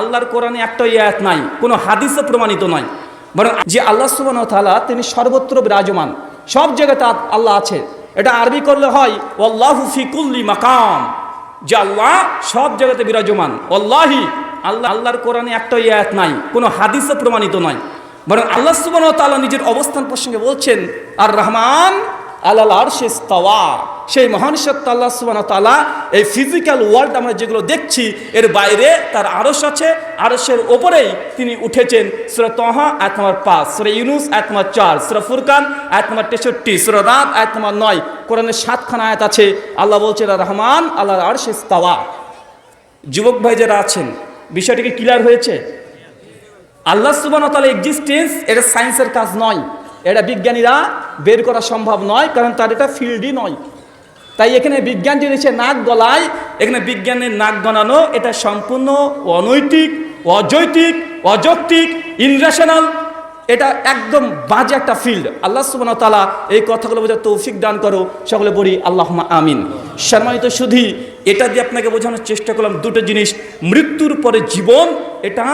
আল্লাহর কোরআনে একটা ইয়াত নাই, কোনো হাদিসে প্রমাণিত নয় বরং যে আল্লাহ সুবান তালা তিনি সর্বত্র বিরাজমান, সব জায়গায় তার আল্লাহ আছে। এটা আরবি করলে হয় ওল্লাহু ফিকুল্লি মাকাম যে আল্লাহ সব জায়গাতে বিরাজমান। ওল্লাহি আল্লাহ আল্লাহর কোরআনে একটা ইয়াত নাই, কোনো হাদিসে প্রমাণিত নয় বরং আল্লাহ সুবান তালা নিজের অবস্থান প্রসঙ্গে বলছেন আর রহমান আল্লাহ আরশে তাওয়া সেই মহান সত্তা আল্লাহ সুবান তালা এই ফিজিক্যাল ওয়ার্ল্ড আমরা যেগুলো দেখছি, এর বাইরে তার আরস আছে আরসের ওপরেই তিনি উঠেছেন সুরা তহা, আয়াত নম্বর পাঁচ, সুরা ইউনুস, আয়াত নম্বর চার, সুরা ফুরকান এক নম্বর তেষট্টি, সুরা রাত, আয়াত নম্বর নয়। কোরআনের সাতখানা আয়াত আছে, আল্লাহ বলছেন রহমান আল্লাহ আরশে তাওয়া যুবক ভাই যারা আছেন, বিষয়টিকে ক্লিয়ার হয়েছে? আল্লাহ সুবান তালা এক্সিস্টেন্স এটা সায়েন্সের কাজ নয়। এটা বিজ্ঞানীরা বের করা সম্ভব নয়, কারণ তার এটা ফিল্ডই নয়। তাই এখানে বিজ্ঞান যদি সে নাক গলায়, এখানে বিজ্ঞানের নাক গলানো, এটা সম্পূর্ণ অনৈতিক অযৌতিক অযৌক্তিক ইনরেশনাল এটা একদম বাজে একটা ফিল্ড আল্লাহ সুবান তালা এই কথাগুলো বোঝার তৌফিক দান করো। সকলে বলি আল্লাহ আমিন। সম্মানিত শুধু এটা দিয়ে আপনাকে বোঝানোর চেষ্টা করলাম দুটো জিনিস। মৃত্যুর পরে জীবন, এটা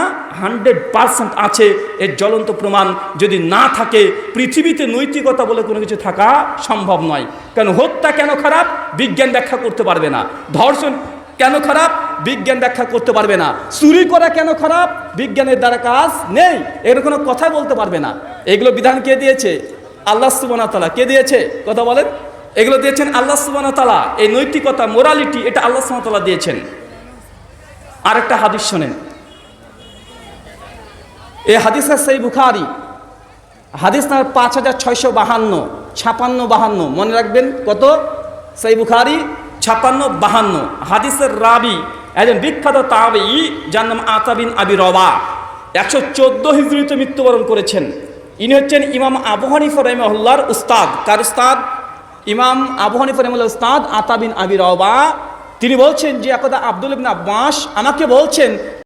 হান্ড্রেড পারসেন্ট আছে, এর জ্বলন্ত প্রমাণ যদি না থাকে, পৃথিবীতে নৈতিকতা বলে কোনো কিছু থাকা সম্ভব নয়। কেন হত্যা কেন খারাপ? বিজ্ঞান ব্যাখ্যা করতে পারবে না। ধর্ষণ কেন খারাপ? বিজ্ঞান ব্যাখ্যা করতে পারবে না। চুরি করা কেন খারাপ? বিজ্ঞানের দ্বারা কাজ নেই। এর কোনো কথা বলতে পারবে না। এগুলো বিধান কে দিয়েছে? আল্লাহ সুবানা তালা কে দিয়েছে? কথা বলেন। এগুলো দিয়েছেন আল্লাহ সুবানা তালা এই নৈতিকতা মোরালিটি এটা আল্লাহ সুবানা তালা দিয়েছেন। আরেকটা হাদিস শোনেন। এই হাদিসের সেই বুখারি। হাদিস নাম্বার পাঁচ হাজার ছয়শো বাহান্ন, ছাপান্ন, বাহান্ন। মনে রাখবেন কত? সেই বুখারি, ছাপান্ন, বাহান্ন। হাদিসের রাবি একজন বিখ্যাত তাবি যার নাম আতাবিন আবি রবা। একশো চোদ্দ হিজড়িতে মৃত্যুবরণ করেছেন। ইনি হচ্ছেন ইমাম আবু হানিফা উস্তাদ। কার উস্তাদ? ইমাম আবু হানিফা উস্তাদ আতাবিন আবি রবা। তিনি বলছেন যে একদা আব্দুল ইবিন আব্বাস আমাকে বলছেন